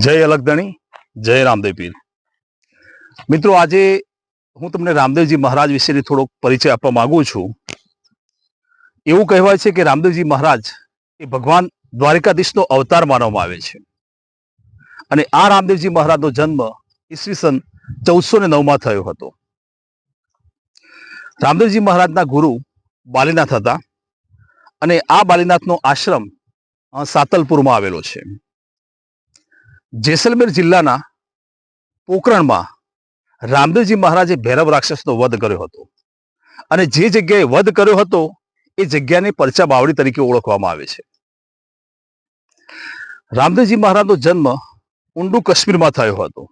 જય અલગધણી જય રામદેવ પીર. મિત્રો, આજે હું તમને રામદેવજી મહારાજ વિશેની થોડોક પરિચય આપવા માંગુ છું. એવું કહેવાય છે કે રામદેવજી મહારાજ એ ભગવાન દ્વારિકાધીશનો અવતાર માનવામાં આવે છે. અને આ રામદેવજી મહારાજનો જન્મ ઈસવીસન ચૌદસો ને નવમાં થયો હતો. રામદેવજી મહારાજના ગુરુ બાલીનાથ હતા. અને આ બાલીનાથનો આશ્રમ સાતલપુરમાં આવેલો છે. જેસલમેર જિલ્લાના પોકરણમાં રામદેવજી મહારાજે ભૈરવ રાક્ષસનો વધ કર્યો હતો. અને જે જગ્યાએ વધ કર્યો હતો, એ જગ્યાને પરચા બાવડી તરીકે ઓળખવામાં આવે છે. રામદેવજી મહારાજનો જન્મ ઊંડુ કાશ્મીરમાં થયો હતો.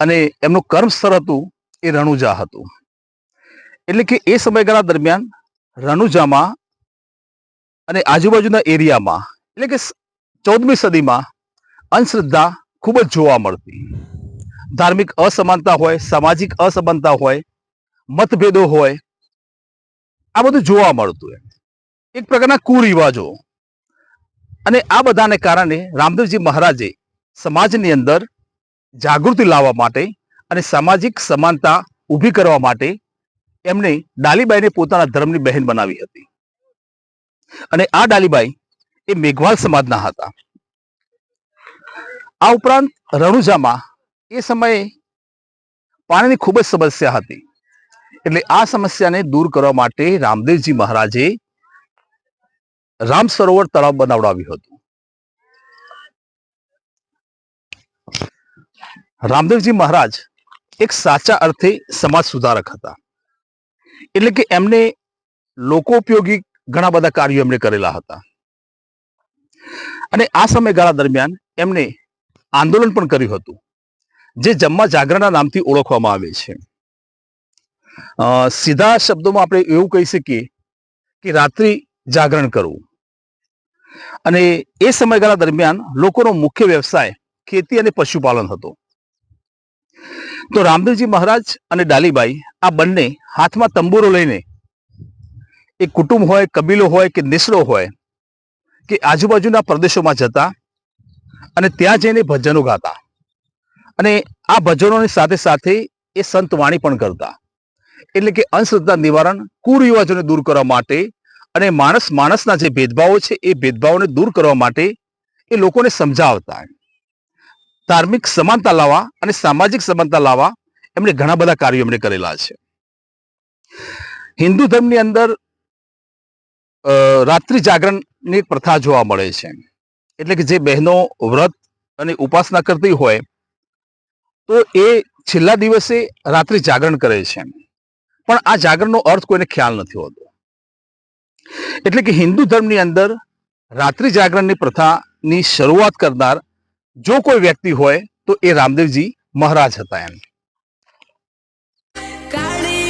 અને એમનું કર્મ સ્થળ હતું એ રણુજા હતું. એટલે કે એ સમયગાળા દરમિયાન રણુજામાં અને આજુબાજુના એરિયામાં, એટલે કે ચૌદમી સદીમાં અંધશ્રદ્ધા ખૂબ જ જોવા મળતી. ધાર્મિક અસમાનતા હોય, સામાજિક અસમાનતા હોય, મતભેદો હોય, આ બધું જોવા મળતું એક પ્રકારના કુરિવાજો. અને આ બધાને કારણે રામદેવજી મહારાજે સમાજની અંદર જાગૃતિ લાવવા માટે અને સામાજિક સમાનતા ઊભી કરવા માટે એમણે ડાલીબાઈને પોતાના ધર્મની બહેન બનાવી હતી. અને આ ડાલીબાઈ એ મેઘવાલ સમાજના હતા. આ ઉપરાંત રણુજામાં એ સમયે પાણીની ખૂબ જ સમસ્યા હતી. એટલે આ સમસ્યાને દૂર કરવા માટે રામદેવજી મહારાજે રામ સરોવર તળાવ બનાવડાવ્યું હતું. રામદેવજી મહારાજ એક સાચા અર્થે સમાજ સુધારક હતા. એટલે કે એમને લોકો ઉપયોગી ઘણા બધા કાર્યો એમણે કરેલા હતા. અને આ સમયગાળા દરમિયાન એમને આંદોલન પણ કર્યું હતું, જે જમ્મા જાગરણના નામથી ઓળખવામાં આવે છે. સીધા શબ્દોમાં આપણે એવું કહી શકીએ કે રાત્રિ જાગરણ કરવું. અને એ સમયગાળા દરમિયાન લોકોનો મુખ્ય વ્યવસાય ખેતી અને પશુપાલન હતો. તો રામદેવજી મહારાજ અને ડાલીબાઈ આ બંને હાથમાં તંબુરો લઈને, એ કુટુંબ હોય, કબીલો હોય કે નિસરો હોય, કે આજુબાજુના પ્રદેશોમાં જતા અને ત્યાં જઈને ભજનો ગાતા. અને આ ભજનોની સાથે સાથે એ સંત વાણી પણ કરતા. એટલે કે અંધશ્રદ્ધા નિવારણ, કુરિવાજોને દૂર કરવા માટે અને માણસ માણસના જે ભેદભાવો છે, એ ભેદભાવોને દૂર કરવા માટે એ લોકોને સમજાવતા ધાર્મિક સમાનતા લાવવા અને સામાજિક સમાનતા લાવવા એમણે ઘણા બધા કાર્યો એમણે કરેલા છે. હિન્દુ ધર્મની અંદર રાત્રિ જાગરણની પ્રથા જોવા મળે છે. એટલે કે જે બહેનો વ્રત અને ઉપાસના કરતી હોય, તો એ છેલ્લા દિવસે રાત્રિ જાગરણ કરે છે. પણ આ જાગરણનો અર્થ કોઈને ખ્યાલ નથી હોતો. એટલે કે હિન્દુ ધર્મની અંદર રાત્રિ જાગરણની પ્રથાની શરૂઆત કરનાર જો કોઈ વ્યક્તિ હોય, તો એ રામદેવજી મહારાજ હતા એમ. ગાડી